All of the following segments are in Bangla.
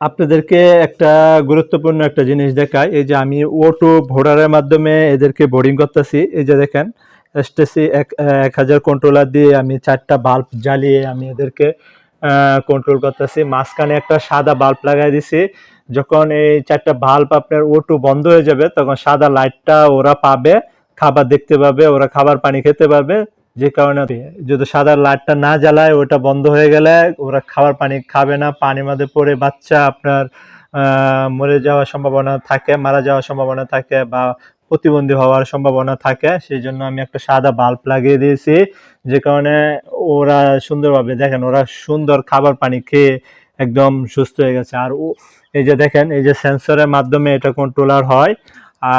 আপনাদেরকে একটা গুরুত্বপূর্ণ একটা জিনিস দেখাই। এই যে আমি ওটু ভোডারের মাধ্যমে এদেরকে বোর্ডিং করতেছি। এই যে দেখেন এসটেসি এক এক হাজার কন্ট্রোলার দিয়ে আমি চারটা বাল্ব জ্বালিয়ে আমি এদেরকে কন্ট্রোল করতেছি। মাঝখানে একটা সাদা বাল্ব লাগাই দিছি। যখন এই চারটা বাল্ব আপনার ওটু বন্ধ হয়ে যাবে, তখন সাদা লাইটটা ওরা পাবে, খাবার দেখতে পাবে, ওরা খাবার পানি খেতে পাবে যে কারণে যদি সাদা লাইটটা না জ্বালায়, ওটা বন্ধ হয়ে গেলে ওরা খাবার পানি খাবে না, পানির মধ্যে পড়ে বাচ্চা আপনার মরে যাওয়ার সম্ভাবনা থাকে, মারা যাওয়ার সম্ভাবনা থাকে বা প্রতিবন্ধী হওয়ার সম্ভাবনা থাকে। সেই জন্য আমি একটা সাদা বাল্ব লাগিয়ে দিয়েছি, যে কারণে ওরা সুন্দরভাবে দেখেন, ওরা সুন্দর খাবার পানি খেয়ে একদম সুস্থ হয়ে গেছে। আর ও, এই যে দেখেন, এই যে সেন্সরের মাধ্যমে এটা কন্ট্রোলার হয়।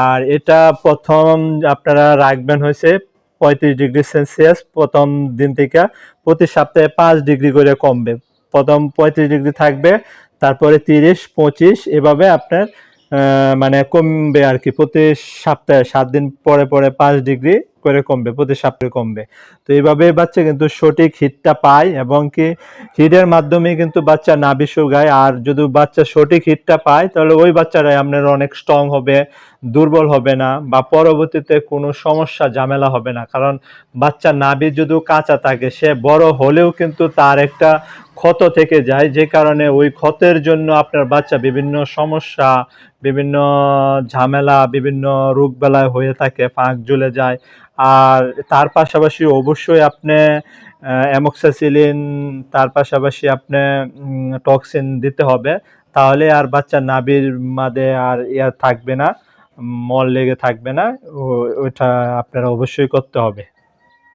আর এটা প্রথম আপনারা রাখবেন হয়েছে পঁয়ত্রিশ ডিগ্রি সেলসিয়াস প্রথম দিন থেকে প্রতি সপ্তাহে পাঁচ ডিগ্রি করে কমবে। প্রথম পঁয়ত্রিশ ডিগ্রি থাকবে, তারপরে তিরিশ, পঁচিশ, এভাবে আপনার মানে কমবে আর কি। প্রতি সপ্তাহে সাত দিন পরে পরে পাঁচ ডিগ্রি করে কমবে, প্রতি সপ্তাহে কমবে। তো এইভাবে বাচ্চা কিন্তু সঠিক হিটটা পায় এবং কি হিটের মাধ্যমে কিন্তু বাচ্চা নাভি শুকায় আর যদি বাচ্চা সঠিক হিটটা পায়, তাহলে ওই বাচ্চারাই আপনার অনেক স্ট্রং হবে, দুর্বল হবে না বা পরবর্তীতে কোনো সমস্যা, ঝামেলা হবে না। কারণ বাচ্চা নাভি যদি কাঁচা থাকে, সে বড় হলেও কিন্তু তার একটা ক্ষত থেকে যায়, যে কারণে ওই ক্ষতের জন্য আপনার বাচ্চা বিভিন্ন সমস্যা, বিভিন্ন ঝামেলা, বিভিন্ন রোগবেলায় হয়ে থাকে, ফাঁক জ্বলে যায়। আর তার পাশাপাশি অবশ্যই আপনি অ্যামোক্সাসিলিন তার পাশাপাশি আপনি টক্সিন দিতে হবে। তাহলে আর বাচ্চা নাবির মাঝে আর ইয়ার থাকবে না, মল লেগে থাকবে না। ওইটা আপনারা অবশ্যই করতে হবে।